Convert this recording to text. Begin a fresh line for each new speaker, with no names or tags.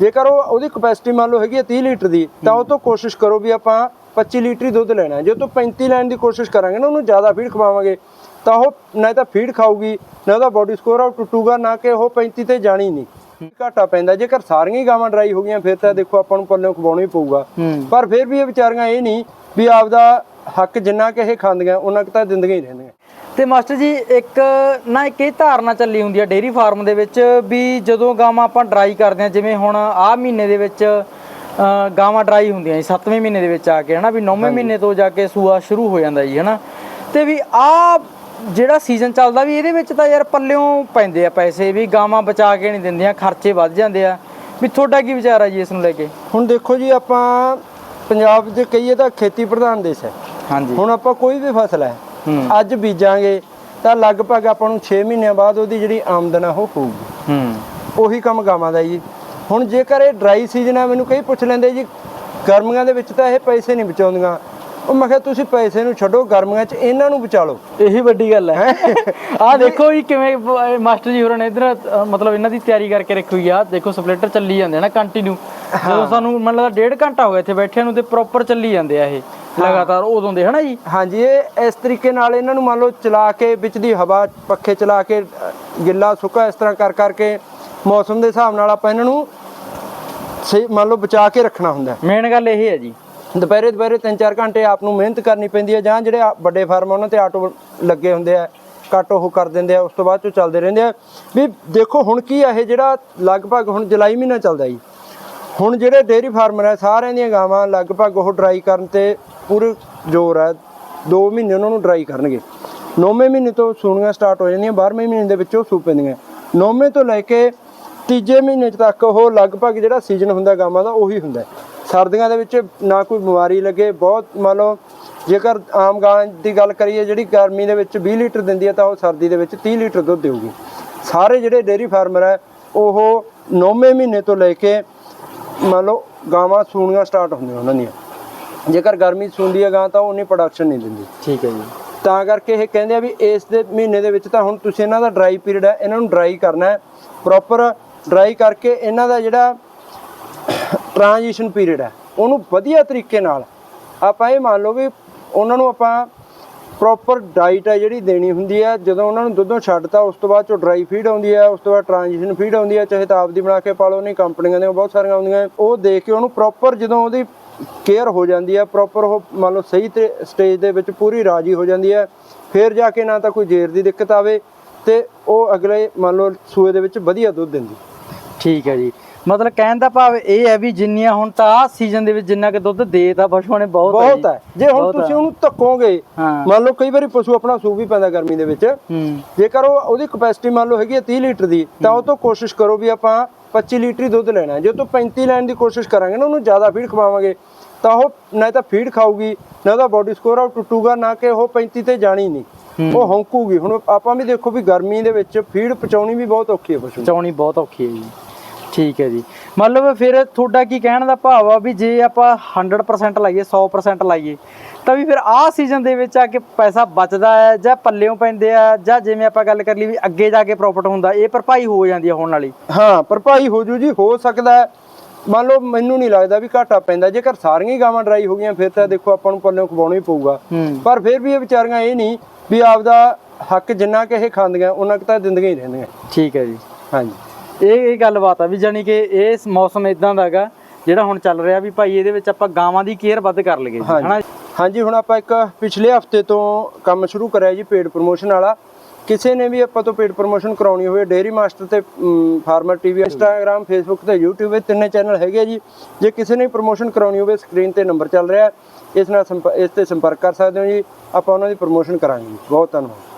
ਜੇਕਰ ਉਹ ਉਹਦੀ ਕਪੈਸਿਟੀ ਮੰਨ ਲਓ ਹੈਗੀ ਹੈ 30 ਲੀਟਰ ਦੀ ਤਾਂ ਉਹ ਤੋਂ ਕੋਸ਼ਿਸ਼ ਕਰੋ ਵੀ ਆਪਾਂ 25 ਲੀਟਰ ਹੀ ਦੁੱਧ ਲੈਣਾ। ਜੇ ਤੋਂ 35 ਲੈਣ ਦੀ ਕੋਸ਼ਿਸ਼ ਕਰਾਂਗੇ ਨਾ ਉਹਨੂੰ ਜ਼ਿਆਦਾ ਫੀਡ ਖਵਾਵਾਂਗੇ ਤਾਂ ਉਹ ਨਾ ਤਾਂ ਫੀਡ ਖਾਊਗੀ ਨਾ ਉਹਦਾ ਬਾਡੀ ਸਕੋਰ ਆ ਟੁੱਟੂਗਾ ਨਾ ਕਿ ਉਹ 35 ਤੇ ਜਾਣੀ ਨਹੀਂ। ਘਾਟਾ ਪੈਂਦਾ ਜੇਕਰ ਸਾਰੀਆਂ ਹੀ ਗਾਵਾਂ ਡਰਾਈ ਹੋ ਗਈਆਂ ਫਿਰ ਤਾਂ ਦੇਖੋ ਆਪਾਂ ਨੂੰ ਪੱਲਿਓਂ ਖਵਾਉਣਾ ਹੀ ਪਊਗਾ। ਪਰ ਫਿਰ ਵੀ ਇਹ ਵਿਚਾਰੀਆਂ ਇਹ ਨਹੀਂ ਵੀ ਆਪਦਾ ਹੱਕ ਜਿੰਨਾ ਕਿ ਇਹ ਖਾਂਦੀਆਂ ਉਹਨਾਂ ਕੁ ਤਾਂ ਜ਼ਿੰਦਗੀ ਹੀ ਰਹਿੰਦੀਆਂ।
ਤੇ ਮਾਸਟਰ ਜੀ ਇੱਕ ਨਾ ਇੱਕ ਇਹ ਧਾਰਨਾ ਚੱਲੀ ਹੁੰਦੀ ਆ ਡੇਰੀ ਫਾਰਮ ਦੇ ਵਿੱਚ ਵੀ ਜਦੋਂ ਗਾਵਾਂ ਆਪਾਂ ਡਰਾਈ ਕਰਦੇ ਆ ਜਿਵੇਂ ਹੁਣ ਆਹ ਮਹੀਨੇ ਦੇ ਵਿੱਚ ਗਾਵਾਂ ਡਰਾਈ ਹੁੰਦੀਆਂ ਜੀ 7ਵੇਂ ਮਹੀਨੇ ਦੇ ਵਿੱਚ ਆ ਕੇ ਹਨਾ ਵੀ 9ਵੇਂ ਮਹੀਨੇ ਤੋਂ ਜਾ ਕੇ ਸੂਆ ਸ਼ੁਰੂ ਹੋ ਜਾਂਦਾ ਜੀ ਹਨਾ। ਤੇ ਵੀ ਆ ਜਿਹੜਾ ਸੀਜ਼ਨ ਚੱਲਦਾ ਵੀ ਇਹਦੇ ਵਿੱਚ ਤਾਂ ਯਾਰ ਪੱਲਿਓਂ ਪੈਂਦੇ ਆ ਪੈਸੇ ਵੀ ਗਾਵਾਂ ਬਚਾ ਕੇ ਨਹੀਂ ਦਿੰਦੀਆਂ ਖਰਚੇ ਵੱਧ ਜਾਂਦੇ ਆ। ਵੀ ਤੁਹਾਡਾ ਕੀ ਵਿਚਾਰ ਆ ਜੀ ਇਸ ਨੂੰ ਲੈ ਕੇ?
ਹੁਣ ਦੇਖੋ ਜੀ ਆਪਾਂ ਪੰਜਾਬ ਦੇ ਕਹੀਏ ਤਾਂ ਖੇਤੀ ਪ੍ਰਧਾਨ ਦੇਸ਼ ਹੈ।
ਹਾਂਜੀ।
ਹੁਣ ਆਪਾਂ ਕੋਈ ਵੀ ਫਸਲ ਹੂੰ ਅੱਜ ਬੀਜਾਂਗੇ ਤਾਂ ਲਗਭਗ ਆਪਾਂ ਨੂੰ 6 ਮਹੀਨਿਆਂ ਬਾਅਦ ਉਹਦੀ ਜਿਹੜੀ ਆਮਦਨ ਆ ਉਹ ਹੋਊਗੀ।
ਹੂੰ।
ਉਹੀ ਕੰਮ ਗਾਵਾਂ ਦਾ ਜੀ। ਹੁਣ ਜੇਕਰ ਇਹ ਡਰਾਈ ਸੀਜ਼ਨ ਆ ਮੈਨੂੰ ਕਈ ਪੁੱਛ ਲੈਂਦੇ ਜੀ ਗਰਮੀਆਂ ਦੇ ਵਿੱਚ ਤਾਂ ਇਹ ਪੈਸੇ ਨਹੀਂ ਬਚਾਉਂਦੀਆਂ। ਉਹ ਮੈਂ ਕਿਹਾ ਤੁਸੀਂ ਪੈਸੇ ਨੂੰ ਛੱਡੋ ਗਰਮੀਆਂ 'ਚ ਇਹਨਾਂ ਨੂੰ ਬਚਾ ਲਓ।
ਇਹੀ ਵੱਡੀ ਗੱਲ ਹੈ। ਆਹ ਦੇਖੋ ਜੀ ਕਿਵੇਂ ਮਾਸਟਰ ਜੀ ਹੋਰਾਂ ਨੇ ਇਧਰ ਮਤਲਬ ਇਹਨਾਂ ਦੀ ਤਿਆਰੀ ਕਰਕੇ ਰੱਖੀ ਹੋਈ ਆ। ਦੇਖੋ ਸਪਲਿਟਰ ਚੱਲੀ ਜਾਂਦੇ ਨਾ ਕੰਟੀਨਿਊ ਜਦੋਂ ਸਾਨੂੰ ਮੰਨ ਲਾ ਡੇਢ ਘੰਟਾ ਹੋ ਗਿਆ ਇੱਥੇ ਬੈਠਿਆਂ ਨੂੰ ਤੇ ਪ੍ਰੋਪਰ ਚੱਲੀ ਜਾਂਦੇ ਆ ਇਹ। ਲਗਾਤਾਰ ਉਦੋਂ ਦੇ ਹਨਾ ਜੀ?
ਹਾਂਜੀ ਇਹ ਇਸ ਤਰੀਕੇ ਨਾਲ ਇਹਨਾਂ ਨੂੰ ਮੰਨ ਲਓ ਚਲਾ ਕੇ ਵਿੱਚ ਦੀ ਹਵਾ ਪੱਖੇ ਚਲਾ ਕੇ ਗਿੱਲਾ ਸੁੱਕਾ ਇਸ ਤਰ੍ਹਾਂ ਕਰ ਕਰਕੇ ਮੌਸਮ ਦੇ ਹਿਸਾਬ ਨਾਲ ਆਪਾਂ ਇਹਨਾਂ ਨੂੰ ਸਹੀ ਮੰਨ ਲਓ ਬਚਾ ਕੇ ਰੱਖਣਾ ਹੁੰਦਾ।
ਮੇਨ ਗੱਲ ਇਹ ਹੈ ਜੀ।
ਦੁਪਹਿਰੇ ਦੁਪਹਿਰੇ 3-4 ਘੰਟੇ ਆਪ ਨੂੰ ਮਿਹਨਤ ਕਰਨੀ ਪੈਂਦੀ ਹੈ ਜਾਂ ਜਿਹੜੇ ਵੱਡੇ ਫਾਰਮ ਉਹਨਾਂ ਤੇ ਆਟੋ ਲੱਗੇ ਹੁੰਦੇ ਆ ਕੱਟ ਉਹ ਕਰ ਦਿੰਦੇ ਆ ਉਸ ਤੋਂ ਬਾਅਦ ਚੋਂ ਚੱਲਦੇ ਰਹਿੰਦੇ ਆ। ਵੀ ਦੇਖੋ ਹੁਣ ਕੀ ਆ ਇਹ ਜਿਹੜਾ ਲਗਭਗ ਹੁਣ ਜੁਲਾਈ ਮਹੀਨਾ ਚੱਲਦਾ ਜੀ। ਹੁਣ ਜਿਹੜੇ ਡੇਅਰੀ ਫਾਰਮਰ ਹੈ ਸਾਰਿਆਂ ਦੀਆਂ ਗਾਵਾਂ ਲਗਭਗ ਉਹ ਡਰਾਈ ਕਰਨ ਤੇ ਪੂਰੇ ਜ਼ੋਰ ਹੈ। 2 ਮਹੀਨੇ ਉਹਨਾਂ ਨੂੰ ਡਰਾਈ ਕਰਨਗੇ। 9ਵੇਂ ਮਹੀਨੇ ਤੋਂ ਸੂਣੀਆਂ ਸਟਾਰਟ ਹੋ ਜਾਂਦੀਆਂ 12ਵੇਂ ਮਹੀਨੇ ਦੇ ਵਿੱਚ ਉਹ ਸੂ ਪੈਂਦੀਆਂ। 9ਵੇਂ ਤੋਂ ਲੈ ਕੇ ਤੀਜੇ ਮਹੀਨੇ ਤੱਕ ਉਹ ਲਗਭਗ ਜਿਹੜਾ ਸੀਜ਼ਨ ਹੁੰਦਾ ਗਾਵਾਂ ਦਾ, ਉਹੀ ਹੁੰਦਾ ਸਰਦੀਆਂ ਦੇ ਵਿੱਚ ਨਾ ਕੋਈ ਬਿਮਾਰੀ ਲੱਗੇ, ਬਹੁਤ ਮੰਨ ਲਓ, ਜੇਕਰ ਆਮ ਗਾਂ ਦੀ ਗੱਲ ਕਰੀਏ, ਜਿਹੜੀ ਗਰਮੀ ਦੇ ਵਿੱਚ 20 ਲੀਟਰ ਦਿੰਦੀ ਹੈ, ਤਾਂ ਉਹ ਸਰਦੀ ਦੇ ਵਿੱਚ 30 ਲੀਟਰ ਦੁੱਧ ਦੇਊਗੀ। ਸਾਰੇ ਜਿਹੜੇ ਡੇਅਰੀ ਫਾਰਮਰ ਹੈ, ਉਹ 9ਵੇਂ ਮਹੀਨੇ ਤੋਂ ਲੈ ਕੇ ਮੰਨ ਲਓ ਗਾਵਾਂ ਸੂਣੀਆਂ ਸਟਾਰਟ ਹੁੰਦੀਆਂ ਉਹਨਾਂ ਦੀਆਂ। ਜੇਕਰ ਗਰਮੀ ਸੂੰਦੀ ਹੈ ਗਾਂ ਤਾਂ ਉਹ ਉਨੀ ਪ੍ਰੋਡਕਸ਼ਨ ਨਹੀਂ ਦਿੰਦੀ।
ਠੀਕ ਹੈ ਜੀ।
ਤਾਂ ਕਰਕੇ ਇਹ ਕਹਿੰਦੇ ਆ ਵੀ ਇਸ ਦੇ ਮਹੀਨੇ ਦੇ ਵਿੱਚ ਤਾਂ ਹੁਣ ਤੁਸੀਂ ਇਹਨਾਂ ਦਾ ਡਰਾਈ ਪੀਰੀਅਡ ਹੈ ਇਹਨਾਂ ਨੂੰ ਡਰਾਈ ਕਰਨਾ ਹੈ। ਪ੍ਰੋਪਰ ਡਰਾਈ ਕਰਕੇ ਇਹਨਾਂ ਦਾ ਜਿਹੜਾ ਟ੍ਰਾਂਜੀਸ਼ਨ ਪੀਰੀਅਡ ਹੈ ਉਹਨੂੰ ਵਧੀਆ ਤਰੀਕੇ ਨਾਲ ਆਪਾਂ ਇਹ ਮੰਨ ਲਓ ਵੀ ਉਹਨਾਂ ਨੂੰ ਆਪਾਂ ਪ੍ਰੋਪਰ ਡਾਈਟ ਹੈ ਜਿਹੜੀ ਦੇਣੀ ਹੁੰਦੀ ਹੈ। ਜਦੋਂ ਉਹਨਾਂ ਨੂੰ ਦੁੱਧੋਂ ਛੱਡਤਾ, ਉਸ ਤੋਂ ਬਾਅਦ ਚੋਂ ਡਰਾਈ ਫੀਡ ਆਉਂਦੀ ਹੈ, ਉਸ ਤੋਂ ਬਾਅਦ ਟ੍ਰਾਂਜੀਸ਼ਨ ਫੀਡ ਆਉਂਦੀ ਹੈ, ਚਾਹੇ ਤਾਂ ਆਪਦੀ ਬਣਾ ਕੇ ਪਾਲੋ ਨਹੀਂ ਕੰਪਨੀਆਂ ਦੀਆਂ ਬਹੁਤ ਸਾਰੀਆਂ ਆਉਂਦੀਆਂ। ਉਹ ਦੇ ਕੇ ਉਹਨੂੰ ਪ੍ਰੋਪਰ ਜਦੋਂ ਉਹਦੀ ਕੇਅਰ ਹੋ ਜਾਂਦੀ ਹੈ ਪ੍ਰੋਪਰ ਉਹ ਮੰਨ ਲਓ ਸਹੀ ਤੇ ਸਟੇਜ ਦੇ ਵਿੱਚ ਪੂਰੀ ਰਾਜੀ ਹੋ ਜਾਂਦੀ ਹੈ, ਫਿਰ ਜਾ ਕੇ ਨਾ ਤਾਂ ਕੋਈ ਜੇਰ ਦੀ ਦਿੱਕਤ ਆਵੇ ਤੇ ਉਹ ਅਗਲੇ ਮੰਨ ਲਓ ਸੂਏ ਦੇ ਵਿੱਚ ਵਧੀਆ ਦੁੱਧ ਦਿੰਦੀ।
ਠੀਕ ਹੈ ਜੀ। ਮਤਲਬ ਕਹਿਣ ਦਾ ਭਾਵ ਇਹ ਹੈ ਵੀ ਜਿੰਨੀਆਂ ਹੁਣ ਤਾਂ ਆਹ ਸੀਜ਼ਨ ਦੇ ਵਿੱਚ ਜਿੰਨਾ ਕਿ ਦੁੱਧ ਦੇ ਤਾਂ ਪਸ਼ੂਆਂ ਨੇ ਬਹੁਤ ਹੈ
ਬਹੁਤ। ਹੈ। ਜੇ ਹੁਣ ਤੁਸੀਂ। ਉਹਨੂੰ ਧੱਕੋਗੇ ਮੰਨ ਲਓ ਕਈ ਵਾਰੀ ਪਸ਼ੂ ਆਪਣਾ ਸੂ ਵੀ ਪੈਂਦਾ ਗਰਮੀ ਦੇ ਵਿੱਚ। ਜੇਕਰ ਉਹ ਉਹਦੀ ਕਪੈਸਿਟੀ ਮੰਨ ਲਓ ਹੈਗੀ ਹੈ 30 ਲੀਟਰ ਦੀ ਤਾਂ ਉਹ ਤੋਂ ਕੋਸ਼ਿਸ਼ ਕਰੋ ਵੀ ਆਪਾਂ 25 ਲੀਟਰ ਹੀ ਦੁੱਧ ਲੈਣਾ। ਜੇ ਤੋਂ 35 ਲੈਣ ਦੀ ਕੋਸ਼ਿਸ਼ ਕਰਾਂਗੇ ਨਾ ਉਹਨੂੰ ਜ਼ਿਆਦਾ ਫੀਡ ਖਵਾਵਾਂਗੇ ਤਾਂ ਉਹ ਨਾ ਤਾਂ ਫੀਡ ਖਾਊਗੀ ਨਾ ਉਹਦਾ ਬਾਡੀ ਸਕੋਰ ਆ ਟੁੱਟੂਗਾ ਨਾ ਕਿ ਉਹ 35 ਤੇ ਜਾਣੀ ਨਹੀਂ। ਉਹ ਹੌਂਕੂਗੀ। ਹੁਣ ਆਪਾਂ ਵੀ ਦੇਖੋ ਵੀ ਗਰਮੀ ਦੇ ਵਿੱਚ ਫੀਡ ਪਚਾਉਣੀ ਵੀ ਬਹੁਤ ਔਖੀ ਹੈ ਪਸ਼ੂ ਨੂੰ।
ਚਾਉਣੀ ਬਹੁਤ ਔਖੀ ਹੈ ਜੀ। ਠੀਕ ਹੈ ਜੀ। ਮਤਲਬ ਫਿਰ ਤੁਹਾਡਾ ਕੀ ਕਹਿਣ ਦਾ ਭਾਵ ਆ ਵੀ ਜੇ ਆਪਾਂ 100% ਲਾਈਏ 100% ਲਾਈਏ ਤਾਂ ਵੀ ਫਿਰ ਆਹ ਸੀਜ਼ਨ ਦੇ ਵਿੱਚ ਆ ਕੇ ਪੈਸਾ ਬਚਦਾ ਹੈ ਜਾਂ ਪੱਲਿਓਂ ਪੈਂਦੇ ਆ ਜਾਂ ਜਿਵੇਂ ਆਪਾਂ ਗੱਲ ਕਰ ਲਈ ਵੀ ਅੱਗੇ ਜਾ ਕੇ ਪ੍ਰੋਫਿਟ ਹੁੰਦਾ ਇਹ ਭਰਪਾਈ ਹੋ ਜਾਂਦੀ ਹੈ ਹੋਣ ਵਾਲੀ?
ਹਾਂ ਭਰਪਾਈ ਹੋ ਜੂ ਜੀ ਹੋ ਸਕਦਾ ਹੈ। ਮੰਨ ਲਓ ਮੈਨੂੰ ਨਹੀਂ ਲੱਗਦਾ ਵੀ ਘਾਟਾ ਪੈਂਦਾ ਜੇਕਰ ਸਾਰੀਆਂ ਹੀ ਗਾਵਾਂ ਡਰਾਈ ਹੋ ਗਈਆਂ ਫਿਰ ਤਾਂ ਦੇਖੋ ਆਪਾਂ ਨੂੰ ਪੱਲਿਓਂ ਖਵਾਉਣਾ ਹੀ ਪਊਗਾ। ਪਰ ਫਿਰ ਵੀ ਇਹ ਵਿਚਾਰੀਆਂ ਇਹ ਨਹੀਂ ਵੀ ਆਪਦਾ ਹੱਕ ਜਿੰਨਾ ਕਿ ਇਹ ਖਾਂਦੀਆਂ ਉਹਨਾਂ ਕੁ ਤਾਂ ਜ਼ਿੰਦਗੀ ਹੀ ਰਹਿੰਦੀਆਂ।
ਠੀਕ ਹੈ ਜੀ।
ਹਾਂਜੀ।
ਇਹ ਇਹ ਗੱਲਬਾਤ ਆ ਵੀ ਜਾਨੀ ਕਿ ਇਹ ਮੌਸਮ ਇਦਾਂ ਦਾ ਹੈਗਾ ਜਿਹੜਾ ਹੁਣ ਚੱਲ ਰਿਹਾ ਵੀ ਭਾਈ ਇਹਦੇ ਵਿੱਚ ਆਪਾਂ ਗਾਵਾਂ ਦੀ ਕੇਅਰ ਵੱਧ ਕਰ ਲਈਏ। ਹਨਾ?
ਹਾਂਜੀ ਹੁਣ ਆਪਾਂ ਇੱਕ ਪਿਛਲੇ ਹਫ਼ਤੇ ਤੋਂ ਕੰਮ ਸ਼ੁਰੂ ਕਰਿਆ ਜੀ ਪੇਡ ਪ੍ਰੋਮੋਸ਼ਨ ਵਾਲਾ। ਕਿਸੇ ਨੇ ਵੀ ਆਪਾਂ ਤੋਂ ਪੇਡ ਪ੍ਰੋਮੋਸ਼ਨ ਕਰਾਉਣੀ ਹੋਵੇ ਡੇਅਰੀ ਮਾਸਟਰ ਤੇ ਫਾਰਮਰ ਟੀਵੀ ਇੰਸਟਾਗ੍ਰam ਫੇਸਬੁੱਕ ਤੇ YouTube ਇਹ ਤਿੰਨੇ ਚੈਨਲ ਹੈਗੇ ਆ ਜੀ। ਜੇ ਕਿਸੇ ਨੇ ਪ੍ਰੋਮੋਸ਼ਨ ਕਰਾਉਣੀ ਹੋਵੇ ਸਕਰੀਨ ਤੇ ਨੰਬਰ ਚੱਲ ਰਿਹਾ। ਇਸ ਨਾਲ ਇਸ ਤੇ ਸੰਪਰਕ ਕਰ ਸਕਦੇ ਹੋ ਜੀ। ਆਪਾਂ ਉਹਨਾਂ ਦੀ ਪ੍ਰੋਮੋਸ਼ਨ ਕਰਾਂਗੇ ਬਹੁਤ ਧੰਨਵਾਦ।